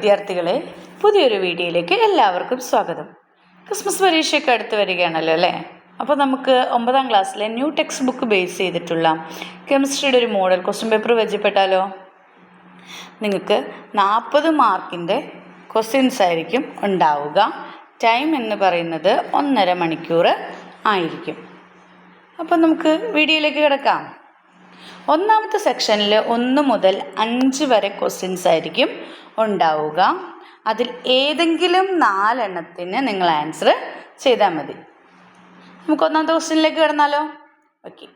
വിദ്യാർത്ഥികളെ പുതിയൊരു വീഡിയോയിലേക്ക് എല്ലാവർക്കും സ്വാഗതം. ക്രിസ്മസ് പരീക്ഷയൊക്കെ അടുത്ത് വരികയാണല്ലോ അല്ലേ? അപ്പോൾ നമുക്ക് ഒമ്പതാം ക്ലാസ്സിലെ ന്യൂ ടെക്സ്റ്റ് ബുക്ക് ബേസ് ചെയ്തിട്ടുള്ള കെമിസ്ട്രിയുടെ ഒരു മോഡൽ ക്വസ്റ്റ്യൻ പേപ്പർ വെച്ചപ്പെട്ടാലോ നിങ്ങൾക്ക് നാൽപ്പത് മാർക്കിന്റെ ക്വസ്റ്റ്യൻസ് ആയിരിക്കും ഉണ്ടാവുക. ടൈം എന്ന് പറയുന്നത് ഒന്നര മണിക്കൂർ ആയിരിക്കും. അപ്പോൾ നമുക്ക് വീഡിയോയിലേക്ക് കിടക്കാം. ഒന്നാമത്തെ സെക്ഷനിൽ ഒന്ന് മുതൽ അഞ്ച് വരെ ക്വസ്റ്റ്യൻസ് ആയിരിക്കും ഉണ്ടാവുക. അതിൽ ഏതെങ്കിലും നാലെണ്ണത്തിന് നിങ്ങൾ ആൻസർ ചെയ്താൽ മതി. നമുക്ക് ഒന്നാമത്തെ ക്വസ്റ്റ്യനിലേക്ക് കിടന്നാലോ? Okay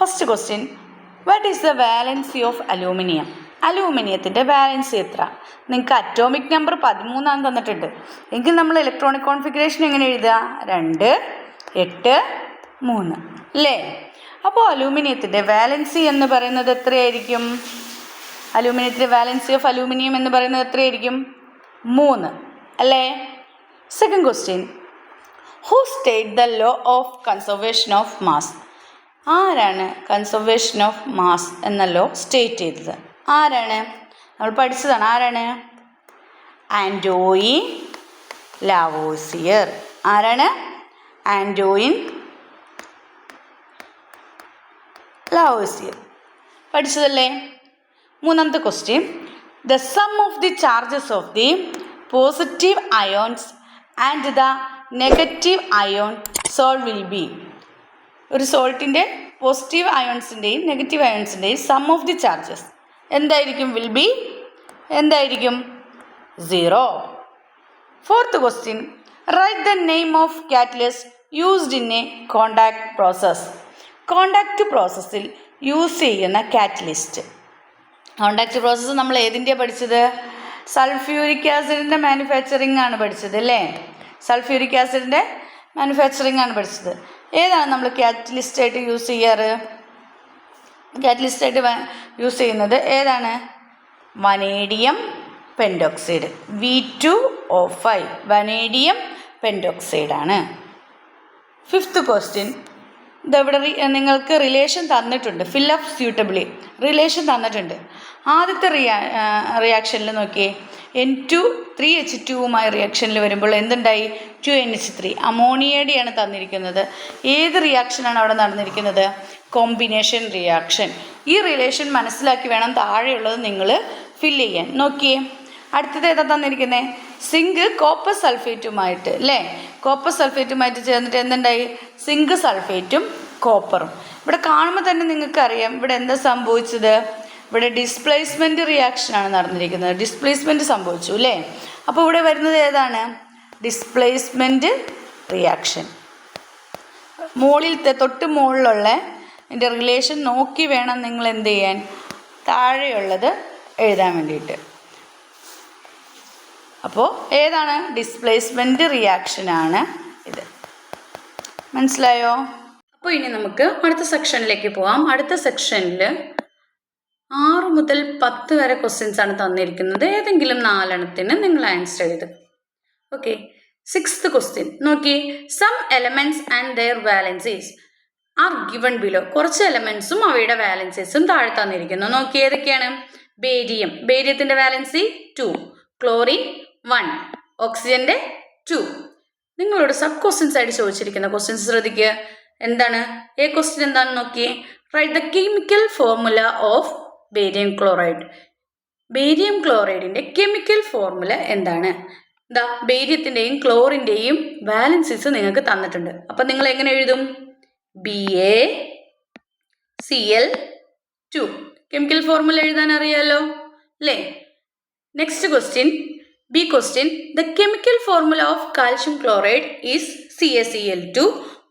first question what is the valency of aluminium അലൂമിനിയത്തിന്റെ valency എത്ര? നിങ്ങൾക്ക് അറ്റോമിക് നമ്പർ പതിമൂന്നാണ് തന്നിട്ടുണ്ട്. എങ്കിൽ നമ്മൾ ഇലക്ട്രോണിക് കോൺഫിഗറേഷൻ എങ്ങനെ എഴുതുക? രണ്ട് എട്ട് മൂന്ന്. അല്ലേ? അപ്പോൾ അലൂമിനിയത്തിന്റെ വാലൻസി എന്ന് പറയുന്നത് എത്രയായിരിക്കും? അലൂമിനിയത്തിന്റെ വാലൻസി ഓഫ് അലൂമിനിയം എന്ന് പറയുന്നത് എത്രയായിരിക്കും? മൂന്ന്. അല്ലേ? Second question who state the law of conservation of mass ആരാണ് കൺസർവേഷൻ ഓഫ് മാസ് എന്ന ലോ സ്റ്റേറ്റ് ചെയ്തത്? ആരാണ്? നമ്മൾ പഠിച്ചതാണ് ആരാണ്? Antoine Lavoisier. ആരാണ്? ആന്റോയിൻ ലാവോസിയർ പഠിച്ചതല്ലേ? മൂന്നാമത്തെ question the sum of the charges of the positive ions and the negative ion salt will be ഒരു സോൾട്ടിന്റെ പോസിറ്റീവ് അയോൺസിന്റെയും നെഗറ്റീവ് അയോൺസിന്റെയും സം ഓഫ് ദി ചാർജസ് എന്തായിരിക്കും? വിൽ ബി എന്തായിരിക്കും? Zero fourth question write the name of catalyst used in a contact process contact പ്രോസസ്സിൽ use ചെയ്യുന്ന catalyst contact process നമ്മൾ ഏതിന്റെ പഠിച്ചത്? സൾഫ്യൂരിക് ആസിഡിന്റെ മാനുഫാക്ചറിങ് ആണ് പഠിച്ചത് അല്ലേ? സൾഫ്യൂരിക് ആസിഡിന്റെ മാനുഫാക്ചറിങ് ആണ് പഠിച്ചത്. ഏതാണ് നമ്മൾ കാറ്റലിസ്റ്റ് ആയിട്ട് യൂസ് ചെയ്യാറ്? കാറ്റലിസ്റ്റ് ആയിട്ട് യൂസ് ചെയ്യുന്നത് ഏതാണ്? Vanadium pentoxide V two O five vanadium പെൻഡോക്സൈഡാണ് fifth question ഇതെവിടെ നിങ്ങൾക്ക് റിലേഷൻ തന്നിട്ടുണ്ട്. ഫിൽ അപ്പ് സ്യൂട്ടബിളി റിലേഷൻ തന്നിട്ടുണ്ട്. ആദ്യത്തെ റിയാ റിയാക്ഷനിൽ നോക്കിയേ. എൻ ടു ത്രീ എച്ച് ടുവുമായി റിയാക്ഷനിൽ വരുമ്പോൾ എന്തുണ്ടായി? ടു എൻ എച്ച് ത്രീ അമോണിയയുടെയാണ് തന്നിരിക്കുന്നത്. ഏത് റിയാക്ഷനാണ് അവിടെ നടന്നിരിക്കുന്നത്? കോമ്പിനേഷൻ റിയാക്ഷൻ ഈ റിലേഷൻ മനസ്സിലാക്കി വേണം താഴെയുള്ളത് നിങ്ങൾ ഫില്ല് ചെയ്യാൻ. നോക്കിയേ. അടുത്തത് ഏതാ തന്നിരിക്കുന്നത് സിങ്ക് കോപ്പർ സൾഫേറ്റുമായിട്ട് അല്ലേ കോപ്പർ സൾഫേറ്റുമായിട്ട് ചേർന്നിട്ട് എന്തുണ്ടായി? സിങ്ക് സൾഫേറ്റും കോപ്പറും ഇവിടെ കാണുമ്പോൾ തന്നെ നിങ്ങൾക്കറിയാം ഇവിടെ എന്താ സംഭവിച്ചത്? ഇവിടെ ഡിസ്പ്ലേസ്മെന്റ് റിയാക്ഷനാണ് നടന്നിരിക്കുന്നത്. ഡിസ്പ്ലേസ്മെന്റ് സംഭവിച്ചു അല്ലേ അപ്പോൾ ഇവിടെ വരുന്നത് ഏതാണ്? ഡിസ്പ്ലേസ്മെന്റ് റിയാക്ഷൻ മുകളിലത്തെ തൊട്ട് മുകളിലുള്ള എന്റെ റിലേഷൻ നോക്കി വേണം നിങ്ങൾ എന്ത് ചെയ്യാൻ. താഴെയുള്ളത് എഴുതാൻ വേണ്ടിയിട്ട്. അപ്പോൾ ഏതാണ്? ഡിസ്പ്ലേസ്മെന്റ് റിയാക്ഷനാണ് ഇത്. മനസ്സിലായോ? അപ്പോൾ ഇനി നമുക്ക് അടുത്ത സെക്ഷനിലേക്ക് പോവാം. അടുത്ത സെക്ഷനിൽ ആറ് മുതൽ പത്ത് വരെ ക്വസ്റ്റ്യൻസ് ആണ് തന്നിരിക്കുന്നത്. ഏതെങ്കിലും നാലെണ്ണത്തിന് നിങ്ങൾ ആൻസർ ചെയ്ത് ഓക്കെ സിക്സ്ത് ക്വസ്റ്റ്യൻ നോക്കി some elements and their valencies are given below കുറച്ച് എലമെന്റ്സും അവയുടെ വാലൻസീസും താഴെ തന്നിരിക്കുന്നു. നോക്കി ഏതൊക്കെയാണ്? ബേരിയം. ബേരിയത്തിന്റെ വാലൻസി ടു ക്ലോറിൻ വൺ ഓക്സിജന്റെ ടു നിങ്ങളോട് സബ് ക്വസ്റ്റ്യൻസ് ആയിട്ട് ചോദിച്ചിരിക്കുന്ന ക്വസ്റ്റ്യൻസ് ശ്രദ്ധിക്കുക. എന്താണ്? എ ക്വസ്റ്റ്യൻ എന്താണ് നോക്കിയേ. Write the chemical formula of barium chloride barium ക്ലോറൈഡിന്റെ chemical formula എന്താണ്? എന്താ ബേരിയത്തിന്റെയും ക്ലോറിന്റെയും ബാലൻസിസ് നിങ്ങൾക്ക് തന്നിട്ടുണ്ട്. അപ്പം നിങ്ങൾ എങ്ങനെ എഴുതും? B A C L two chemical formula എഴുതാൻ അറിയാലോ? അല്ലേ next question B question the chemical formula of calcium chloride is C A C L two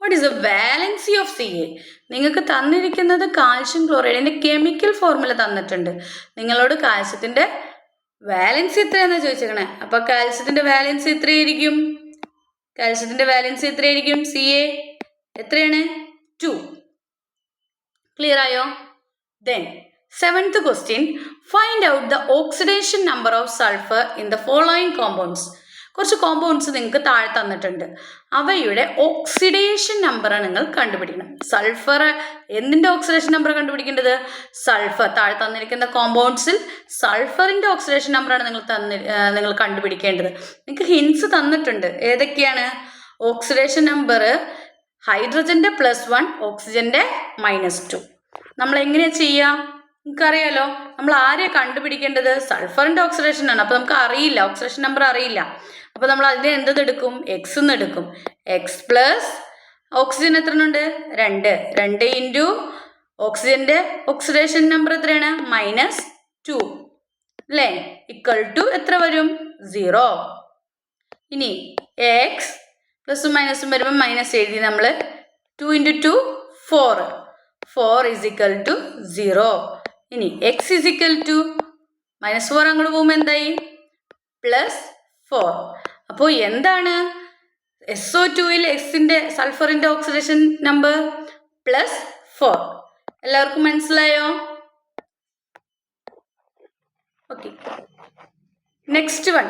what is the valency of C A നിങ്ങൾക്ക് തന്നിരിക്കുന്നത് കാൽഷ്യം ക്ലോറൈഡിന്റെ കെമിക്കൽ ഫോർമുല തന്നിട്ടുണ്ട്. നിങ്ങളോട് കാൽഷ്യത്തിന്റെ valency എത്രയാണെന്ന് ചോദിച്ചേക്കണേ? അപ്പോൾ കാൽസ്യത്തിന്റെ valency എത്രയായിരിക്കും? കാൽസ്യത്തിന്റെ വാലൻസി എത്രയായിരിക്കും? സി എ എത്രയാണ്? ടു ക്ലിയർ ആയോ? Then seventh question find out the oxidation number of sulphur in the following compounds കുറച്ച് കോമ്പൗണ്ട്സ് നിങ്ങൾക്ക് താഴെ തന്നിട്ടുണ്ട്. അവയുടെ ഓക്സിഡേഷൻ നമ്പറാണ് നിങ്ങൾ കണ്ടുപിടിക്കണം. സൾഫർ എന്തിന്റെ ഓക്സിഡേഷൻ നമ്പർ കണ്ടുപിടിക്കേണ്ടത്? സൾഫർ താഴെ തന്നിരിക്കുന്ന കോമ്പൗണ്ട്സിൽ സൾഫറിന്റെ ഓക്സിഡേഷൻ നമ്പറാണ് നിങ്ങൾ തന്നി നിങ്ങൾ കണ്ടുപിടിക്കേണ്ടത്. നിങ്ങൾക്ക് ഹിൻസ് തന്നിട്ടുണ്ട്. ഏതൊക്കെയാണ്? ഓക്സിഡേഷൻ നമ്പർ ഹൈഡ്രജന്റെ പ്ലസ് വൺ ഓക്സിജന്റെ മൈനസ് ടു നമ്മൾ എങ്ങനെയാണ് ചെയ്യുക നിങ്ങൾക്കറിയാലോ നമ്മൾ ആരെ കണ്ടുപിടിക്കേണ്ടത് സൾഫറിന്റെ ഓക്സിഡേഷൻ ആണ്. അപ്പോൾ നമുക്ക് അറിയില്ല ഓക്സിഡേഷൻ നമ്പർ അറിയില്ല. അപ്പോൾ നമ്മൾ അതിനെ എന്തെടുക്കും എക്സ് എന്ന് എടുക്കും. എക്സ് പ്ലസ് ഓക്സിജൻ എത്ര ഉണ്ട് രണ്ട് രണ്ട് ഇന്റു ഓക്സിജന്റെ ഓക്സിഡേഷൻ നമ്പർ എത്രയാണ്? മൈനസ് ടു അല്ലേ? ഇക്വൽ ടു എത്ര വരും? സീറോ ഇനി എക്സ് പ്ലസും മൈനസും വരുമ്പോൾ മൈനസ് എഴുതി നമ്മൾ two into two four four is equal to zero ഇനി X is equal to minus four അങ്ങോട്ട് പോകുമ്പോൾ എന്തായി? പ്ലസ് ഫോർ അപ്പോൾ എന്താണ്? എസ് ഒ ടുവിൽ എക്സിന്റെ സൾഫറിന്റെ ഓക്സിഡേഷൻ നമ്പർ പ്ലസ് ഫോർ എല്ലാവർക്കും മനസ്സിലായോ? Okay next one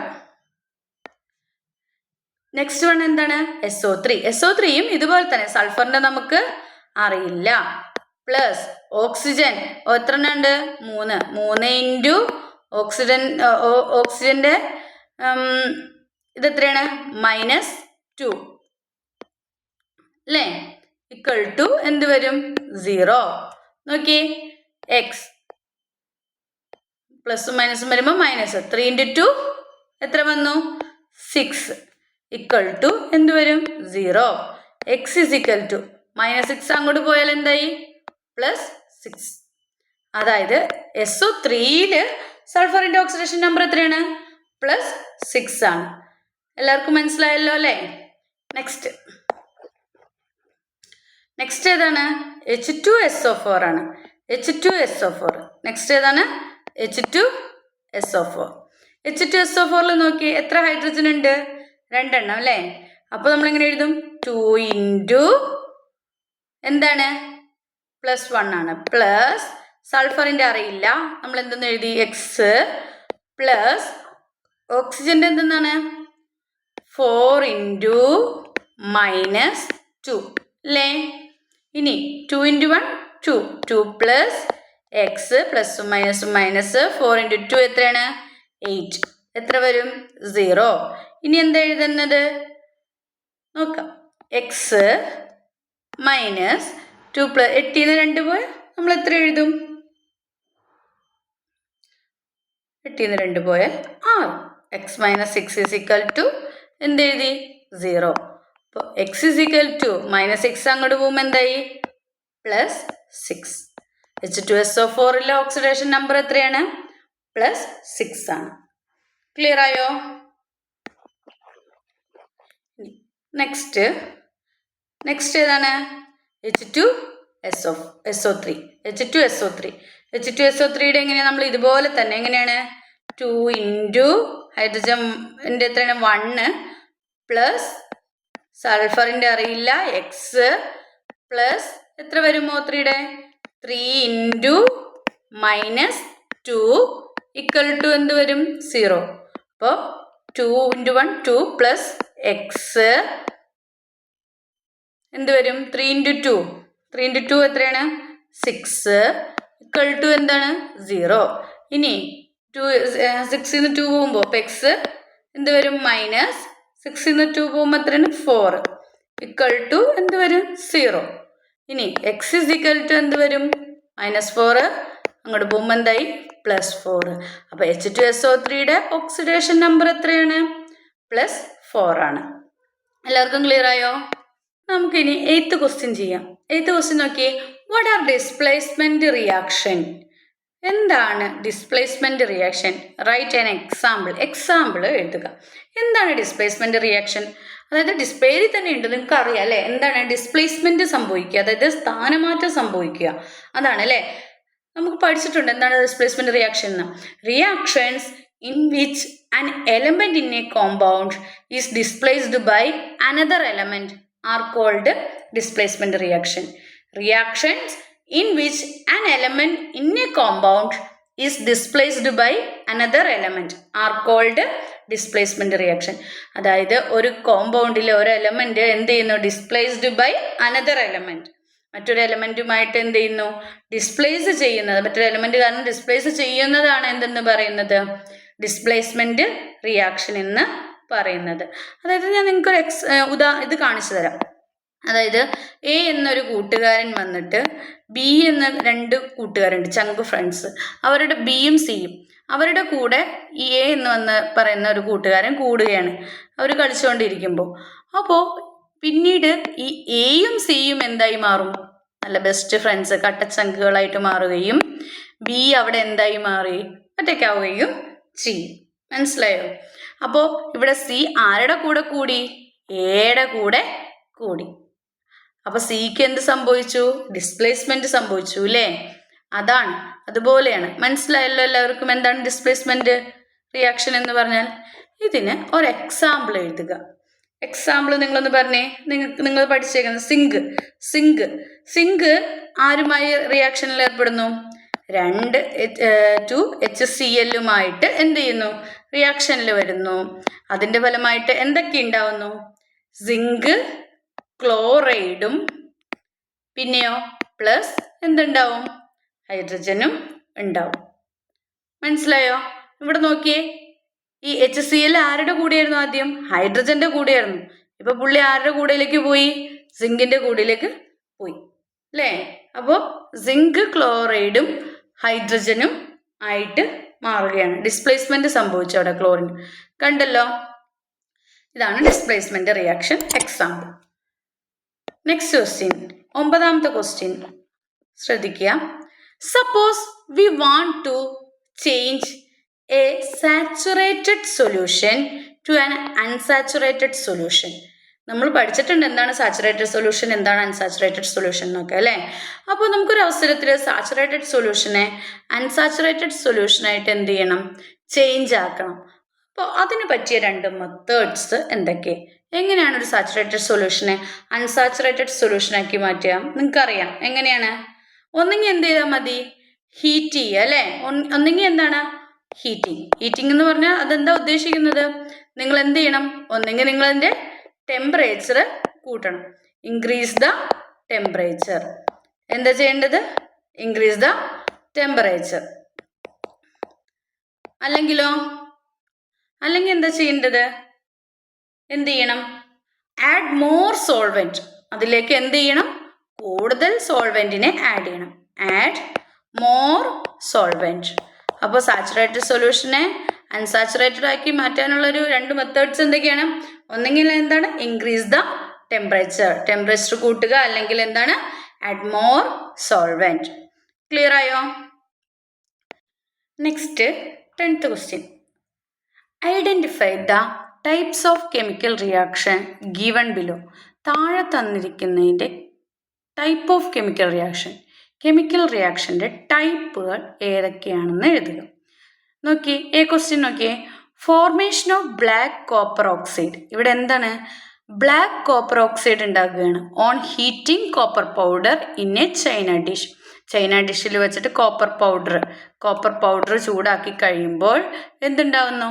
next one എന്താണ്? S O three S O ത്രീയും ഇതുപോലെ തന്നെ സൾഫറിന്റെ നമുക്ക് അറിയില്ല. Plus oxygen. എത്ര ഉണ്ട് മൂന്ന്. മൂന്ന് ഇന്റു ഓക്സിജൻ ഓക്സിജന്റെ ഇതെത്രയാണ് മൈനസ് ടു. അല്ലേ? ഇക്വൽ ടു എന്ത് വരും? സീറോ. നോക്കിയേ. എക്സ്. പ്ലസും മൈനസും വരുമ്പോൾ മൈനസ്. ത്രീ ഇന്റു ടു എത്ര വന്നു? സിക്സ്. ഇക്വൽ ടു എന്ത് വരും? Zero. X is equal to. Minus six അങ്ങോട്ട് പോയാൽ എന്തായി? പ്ലസ് സിക്സ് അതായത് എസ് ഒ ത്രീയിൽ സൾഫറിന്റെ ഓക്സിഡേഷൻ നമ്പർ എത്രയാണ്? പ്ലസ് സിക്സ് ആണ്. എല്ലാവർക്കും മനസ്സിലായല്ലോ അല്ലേ? നെക്സ്റ്റ് നെക്സ്റ്റ് ഏതാണ്? H two S O four ആണ്. H two S O four next ഏതാണ്? H two S O four H two S O ഫോറിൽ നോക്കി എത്ര ഹൈഡ്രജൻ ഉണ്ട്? രണ്ടെണ്ണം അല്ലേ? അപ്പോൾ നമ്മൾ എങ്ങനെ എഴുതും? ടു ഇന്റു എന്താണ്? പ്ലസ് വൺ ആണ്. പ്ലസ് സൾഫറിന്റെ അറിയില്ല നമ്മൾ എന്തെന്ന് എഴുതി? എക്സ് പ്ലസ് ഓക്സിജന്റെ എന്തെന്നാണ്? ഫോർ ഇന്റു മൈനസ് ടു അല്ലേ? ഇനി two into one two two plus X പ്ലസും മൈനസും മൈനസ് ഫോർ ഇന്റു ടു എത്രയാണ്? എയ്റ്റ് എത്ര വരും? സീറോ ഇനി എന്താ എഴുതുന്നത്? നോക്കാം. എക്സ് മൈനസ് ടു പ്ലസ് എട്ടിൽ നിന്ന് രണ്ട് പോയാൽ നമ്മൾ എത്ര എഴുതും? എട്ടിൽ നിന്ന് രണ്ട് പോയാൽ ആറ്. X minus six is equal to എന്ത് എഴുതി? സീറോ അപ്പോൾ X is equal to minus six അങ്ങോട്ട് പോകുമ്പോൾ എന്തായി? Plus six H two S O ഫോറിലെ oxidation number എത്രയാണ്? പ്ലസ് സിക്സ് ആണ്. ക്ലിയർ ആയോ? നെക്സ്റ്റ് നെക്സ്റ്റ് ഏതാണ്? H two S O S O three H two S O three H two S O ത്രീയുടെ എങ്ങനെയാണ് നമ്മൾ ഇതുപോലെ തന്നെ എങ്ങനെയാണ്? ടു ഇന്റു ഹൈഡ്രജന്റെ എത്രയാണ്? വണ്ണ് പ്ലസ് സൾഫറിന്റെ അറിയില്ല. എക്സ് പ്ലസ് എത്ര വരുമോ ത്രീയുടെ three into minus two equal to എന്ത് വരും? സീറോ അപ്പോൾ two into one two plus X എന്ത് വരും? Three into two three into two എത്രയാണ്? സിക്സ് ഇക്വൽ ടു എന്താണ്? സീറോ ഇനി ടു സിക്സിൽ നിന്ന് ടു പോകുമ്പോൾ അപ്പോൾ എക്സ് എന്ത് വരും? മൈനസ് സിക്സിൽ നിന്ന് ടു പോകുമ്പോൾ എത്രയാണ്? ഫോർ ഇക്വൽ ടു എന്ത് വരും? സീറോ ഇനി എക്സ് ഇസ് ഇക്വൽ ടു എന്ത് വരും? മൈനസ് ഫോർ അങ്ങോട്ട് പോകുമ്പോൾ എന്തായി? പ്ലസ് ഫോർ അപ്പോൾ എച്ച് ടു എസ് ഒ ത്രീയുടെ ഓക്സിഡേഷൻ നമ്പർ എത്രയാണ്? പ്ലസ് ഫോർ ആണ്. എല്ലാവർക്കും ക്ലിയർ ആയോ? നമുക്കിനി എയ്ത്ത് ക്വസ്റ്റ്യൻ ചെയ്യാം. എയ്ത്ത് ക്വസ്റ്റ്യൻ നോക്കി വാട്ട് ആർ ഡിസ്പ്ലേസ്മെന്റ് റിയാക്ഷൻ എന്താണ് displacement reaction write an example example എഴുതുക. എന്താണ് ഡിസ്പ്ലേസ്മെന്റ് റിയാക്ഷൻ അതായത് ഡിസ്പ്ലേയിൽ തന്നെ ഉണ്ട് നിങ്ങൾക്ക് അറിയാം അല്ലേ? എന്താണ് ഡിസ്പ്ലേസ്മെന്റ് സംഭവിക്കുക? അതായത് സ്ഥാനമാറ്റം സംഭവിക്കുക. അതാണ് അല്ലേ? നമുക്ക് പഠിച്ചിട്ടുണ്ട് എന്താണ് ഡിസ്പ്ലേസ്മെന്റ് റിയാക്ഷൻ എന്ന്. Reactions in which an element in a compound is displaced by another element are called displacement reaction. Reactions in which an element in a compound is displaced by another element are called displacement reaction അതായത് ഒരു കോമ്പൗണ്ടിലെ ഒരു element എന്ത് ചെയ്യുന്നു? Displaced by another element മറ്റൊരു എലമെന്റുമായിട്ട് എന്ത് ചെയ്യുന്നു? Displace ചെയ്യുന്നത്. മറ്റൊരു എലമെന്റ് കാരണം ഡിസ്പ്ലേസ് ചെയ്യുന്നതാണ് എന്തെന്ന് പറയുന്നത്? ഡിസ്പ്ലേസ്മെന്റ് റിയാക്ഷൻ എന്ന് പറയുന്നത്. അതായത് ഞാൻ നിങ്ങൾക്കൊരു എക്സ് ഉദാ ഇത് കാണിച്ചു തരാം. അതായത് എ എന്നൊരു കൂട്ടുകാരൻ വന്നിട്ട് ബി എന്ന രണ്ട് കൂട്ടുകാരുണ്ട് ചങ്ക് ഫ്രണ്ട്സ് അവരുടെ ബിയും സിയും അവരുടെ കൂടെ ഈ എ എന്ന് വന്ന് പറയുന്ന ഒരു കൂട്ടുകാരൻ കൂടുകയാണ്. അവർ കളിച്ചുകൊണ്ടിരിക്കുമ്പോൾ അപ്പോൾ പിന്നീട് ഈ എയും സിയും എന്തായി മാറും? നല്ല ബെസ്റ്റ് ഫ്രണ്ട്സ് കട്ടച്ചങ്കുകളായിട്ട് മാറുകയും ബി അവിടെ എന്തായി മാറി ഒറ്റയ്ക്കാവുകയും ചെയ്യും. മനസ്സിലായോ? അപ്പോൾ ഇവിടെ സി ആരുടെ കൂടെ കൂടി? എയുടെ കൂടെ കൂടി. അപ്പൊ സിക്ക് എന്ത് സംഭവിച്ചു? ഡിസ്പ്ലേസ്മെന്റ് സംഭവിച്ചു അല്ലേ? അതാണ്. അതുപോലെയാണ്. മനസ്സിലായല്ലോ എല്ലാവർക്കും എന്താണ് ഡിസ്പ്ലേസ്മെന്റ് റിയാക്ഷൻ എന്ന് പറഞ്ഞാൽ? ഇതിന് ഒരു എക്സാമ്പിൾ എഴുതുക. എക്സാമ്പിൾ നിങ്ങളൊന്ന് പറഞ്ഞേ. നിങ്ങൾക്ക് നിങ്ങൾ പഠിച്ചേക്കുന്നത് സിങ്ക് സിങ്ക് സിങ്ക് ആരുമായി റിയാക്ഷനിൽ ഏർപ്പെടുന്നു? രണ്ട് ടു എച്ച് സി എല്ലുമായിട്ട് എന്ത് ചെയ്യുന്നു? റിയാക്ഷനിൽ വരുന്നു. അതിന്റെ ഫലമായിട്ട് എന്തൊക്കെ ഉണ്ടാവുന്നു സിങ്ക് ക്ലോറൈഡും പിന്നെയോ പ്ലസ് എന്തുണ്ടാവും? ഹൈഡ്രജനും ഉണ്ടാവും മനസ്സിലായോ? ഇവിടെ നോക്കിയേ. ഈ എച്ച് സി എൽ ആരുടെ കൂടെയായിരുന്നു ആദ്യം? ഹൈഡ്രജന്റെ കൂടെയായിരുന്നു. ഇപ്പൊ പുള്ളി ആരുടെ കൂടെയിലേക്ക് പോയി? സിങ്കിന്റെ കൂടെയിലേക്ക് പോയി. അല്ലേ അപ്പോൾ സിങ്ക് ക്ലോറൈഡും ഹൈഡ്രജനും ആയിട്ട് മാറുകയാണ്. ഡിസ്പ്ലേസ്മെന്റ് സംഭവിച്ചു അവിടെ ക്ലോറിൻ കണ്ടല്ലോ? ഇതാണ് displacement reaction example next question ഒമ്പതാമത്തെ ക്വസ്റ്റ്യൻ ശ്രദ്ധിക്കുക. Suppose we want to change a saturated solution to an unsaturated solution നമ്മൾ പഠിച്ചിട്ടുണ്ട് എന്താണ് സാച്ചുറേറ്റഡ് സൊല്യൂഷൻ എന്താണ് അൺസാച്ചുറേറ്റഡ് സൊല്യൂഷൻ എന്നൊക്കെ അല്ലേ? അപ്പോൾ നമുക്കൊരു അവസരത്തിൽ സാച്ചുറേറ്റഡ് സൊല്യൂഷനെ അൺസാച്ചുറേറ്റഡ് സൊല്യൂഷനായിട്ട് എന്ത് ചെയ്യണം? ചേഞ്ച് ആക്കണം. അപ്പോൾ അതിന് പറ്റിയ രണ്ട് മെത്തേഡ്സ് എന്തൊക്കെ? എങ്ങനെയാണ് ഒരു സാച്ചുറേറ്റഡ് സൊല്യൂഷനെ അൺസാച്ചുറേറ്റഡ് സൊല്യൂഷനാക്കി മാറ്റുക? നിങ്ങൾക്കറിയാം. എങ്ങനെയാണ്? ഒന്നെങ്കിൽ എന്ത് ചെയ്താൽ മതി? ഹീറ്റ് ചെയ്യുക അല്ലേ? ഒന്നെങ്കിൽ എന്താണ്? ഹീറ്റിംഗ് ഹീറ്റിംഗ് എന്ന് പറഞ്ഞാൽ അതെന്താ ഉദ്ദേശിക്കുന്നത്? നിങ്ങൾ എന്ത് ചെയ്യണം? ഒന്നെങ്കിൽ നിങ്ങൾ അതിന്റെ ടെമ്പറേച്ചർ കൂട്ടണം. ഇൻക്രീസ് ദ ടെമ്പറേച്ചർ എന്താ ചെയ്യേണ്ടത്? ഇൻക്രീസ് ദ ടെമ്പറേച്ചർ അല്ലെങ്കിലോ? അല്ലെങ്കിൽ എന്താ ചെയ്യേണ്ടത്? എന്ത് ചെയ്യണം? ആഡ് മോർ സോൾവെന്റ് അതിലേക്ക് എന്ത് ചെയ്യണം? കൂടുതൽ സോൾവെന്റിനെ ആഡ് ചെയ്യണം. ആഡ് മോർ സോൾവെന്റ് അപ്പോൾ സാച്ചുറേറ്റഡ് സൊല്യൂഷനെ അൺസാച്ചുറേറ്റഡ് ആക്കി മാറ്റാനുള്ള ഒരു രണ്ട് മെത്തേഡ്സ് എന്തൊക്കെയാണ്? ഒന്നെങ്കിൽ എന്താണ്? ഇൻക്രീസ് ദ ടെമ്പറേച്ചർ ടെമ്പറേച്ചർ കൂട്ടുക അല്ലെങ്കിൽ എന്താണ്? ആഡ് മോർ സോൾവെന്റ് ക്ലിയർ ആയോ? Next tenth question identify the types of chemical reaction given below താഴെ തന്നിരിക്കുന്നതിന്റെ type of chemical reaction chemical റിയാക്ഷന്റെ ടൈപ്പുകൾ ഏതൊക്കെയാണെന്ന് എഴുതുക. നോക്കി എ ക്വസ്റ്റ്യൻ നോക്കിയേ. Formation of black copper oxide ഇവിടെ എന്താണ്? ബ്ലാക്ക് കോപ്പർ ഓക്സൈഡ് ഉണ്ടാക്കുകയാണ്. On heating copper powder in a china dish china ഡിഷിൽ വെച്ചിട്ട് കോപ്പർ പൗഡർ കോപ്പർ പൗഡർ ചൂടാക്കി കഴിയുമ്പോൾ എന്തുണ്ടാകുന്നു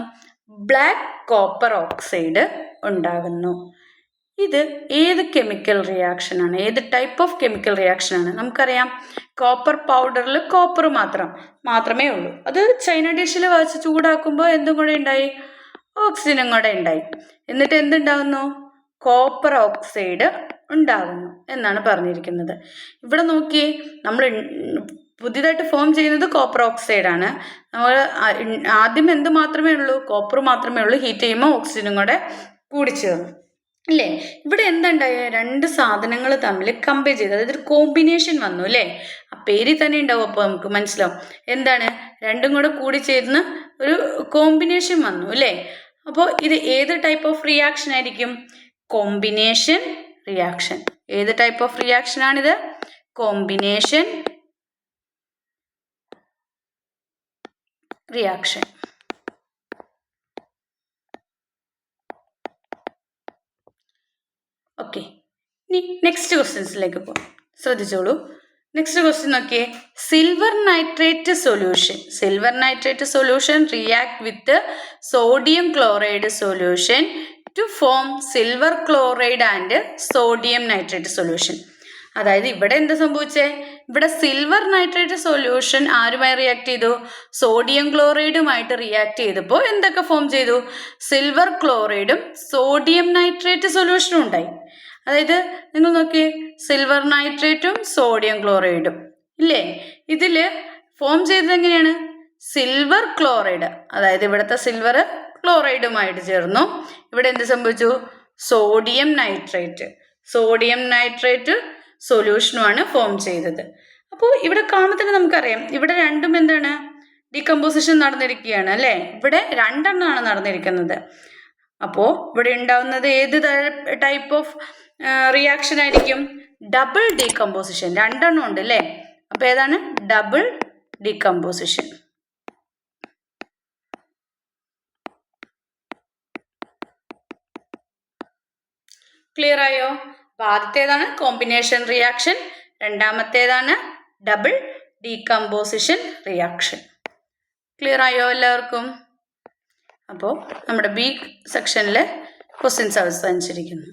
ബ്ലാക്ക് കോപ്പർ ഓക്സൈഡ് ഉണ്ടാകുന്നു. ഇത് ഏത് കെമിക്കൽ റിയാക്ഷനാണ് ഏത് ടൈപ്പ് ഓഫ് കെമിക്കൽ റിയാക്ഷനാണ് നമുക്കറിയാം കോപ്പർ പൗഡറിൽ കോപ്പർ മാത്രം മാത്രമേ ഉള്ളൂ. അത് ചൈന ഡിഷിൽ വെച്ച് ചൂടാക്കുമ്പോൾ എന്തും കൂടെ ഉണ്ടായി ഓക്സിജനും കൂടെ ഉണ്ടായി എന്നിട്ട് എന്തുണ്ടാകുന്നു കോപ്പർ ഓക്സൈഡ് ഉണ്ടാകുന്നു എന്നാണ് പറഞ്ഞിരിക്കുന്നത്. ഇവിടെ നോക്കി നമ്മൾ പുതിയതായിട്ട് ഫോം ചെയ്യുന്നത് കോപ്പർ ഓക്സൈഡാണ് നമ്മൾ ആദ്യം എന്ത് മാത്രമേ ഉള്ളൂ? കോപ്പർ മാത്രമേ ഉള്ളൂ. ഹീറ്റ് ചെയ്യുമ്പോൾ ഓക്സിജനും കൂടെ കൂടിച്ചേർന്നു. അല്ലേ? ഇവിടെ എന്തുണ്ടായ? രണ്ട് സാധനങ്ങൾ തമ്മിൽ കമ്പയർ ചെയ്ത് അതായത് ഒരു കോമ്പിനേഷൻ വന്നു അല്ലേ? ആ പേരിൽ തന്നെ ഉണ്ടാവും അപ്പോൾ നമുക്ക് മനസ്സിലാവും. എന്താണ്? രണ്ടും കൂടെ കൂടി ചേർന്ന് ഒരു കോമ്പിനേഷൻ വന്നു അല്ലേ? അപ്പോൾ ഇത് ഏത് ടൈപ്പ് ഓഫ് റിയാക്ഷൻ ആയിരിക്കും? കോമ്പിനേഷൻ റിയാക്ഷൻ ഏത് ടൈപ്പ് ഓഫ് റിയാക്ഷൻ ആണിത്? കോമ്പിനേഷൻ റിയാക്ഷൻ ഓക്കെ ഇനി നെക്സ്റ്റ് ക്വസ്റ്റ്യൻസിലേക്ക് പോകാം ശ്രദ്ധിച്ചോളൂ. നെക്സ്റ്റ് ക്വസ്റ്റ്യൻ നോക്കിയേ. Silver nitrate solution silver nitrate solution react with sodium chloride solution to form silver chloride and sodium nitrate solution അതായത് ഇവിടെ എന്ത് സംഭവിച്ചേ? ഇവിടെ സിൽവർ നൈട്രേറ്റ് സൊല്യൂഷൻ ആരുമായി റിയാക്ട് ചെയ്തു? സോഡിയം ക്ലോറൈഡുമായിട്ട് റിയാക്ട് ചെയ്തപ്പോൾ എന്തൊക്കെ ഫോം ചെയ്തു? സിൽവർ ക്ലോറൈഡും സോഡിയം നൈട്രേറ്റ് സൊല്യൂഷനും ഉണ്ടായി. അതായത് നിങ്ങൾ നോക്കി സിൽവർ നൈട്രേറ്റും സോഡിയം ക്ലോറൈഡും ഇല്ലേ? ഇതിൽ ഫോം ചെയ്തത് എങ്ങനെയാണ്? സിൽവർ ക്ലോറൈഡ് അതായത് ഇവിടുത്തെ സിൽവർ ക്ലോറൈഡുമായിട്ട് ചേർന്നു. ഇവിടെ എന്ത് സംഭവിച്ചു? സോഡിയം നൈട്രേറ്റ് സോഡിയം നൈട്രേറ്റ് സൊല്യൂഷനുമാണ് ഫോം ചെയ്തത്. അപ്പോൾ ഇവിടെ കാണുമ്പോൾ തന്നെ നമുക്കറിയാം ഇവിടെ രണ്ടും എന്താണ്? ഡീകമ്പോസിഷൻ നടന്നിരിക്കുകയാണ് അല്ലേ? ഇവിടെ രണ്ടെണ്ണമാണ് നടന്നിരിക്കുന്നത്. അപ്പോൾ ഇവിടെ ഉണ്ടാവുന്നത് ഏത് ടൈപ്പ് ഓഫ് റിയാക്ഷൻ ആയിരിക്കും? ഡബിൾ ഡീകമ്പോസിഷൻ രണ്ടെണ്ണം ഉണ്ട് അല്ലേ? അപ്പോൾ ഏതാണ്? ഡബിൾ ഡീകമ്പോസിഷൻ ക്ലിയർ ആയോ? അപ്പോൾ ആദ്യത്തേതാണ് കോമ്പിനേഷൻ റിയാക്ഷൻ രണ്ടാമത്തേതാണ് ഡബിൾ ഡീകമ്പോസിഷൻ റിയാക്ഷൻ ക്ലിയർ ആയോ എല്ലാവർക്കും? അപ്പോൾ നമ്മുടെ ബി സെക്ഷനിൽ ക്വസ്റ്റ്യൻസ് അവസാനിച്ചിരിക്കുന്നു.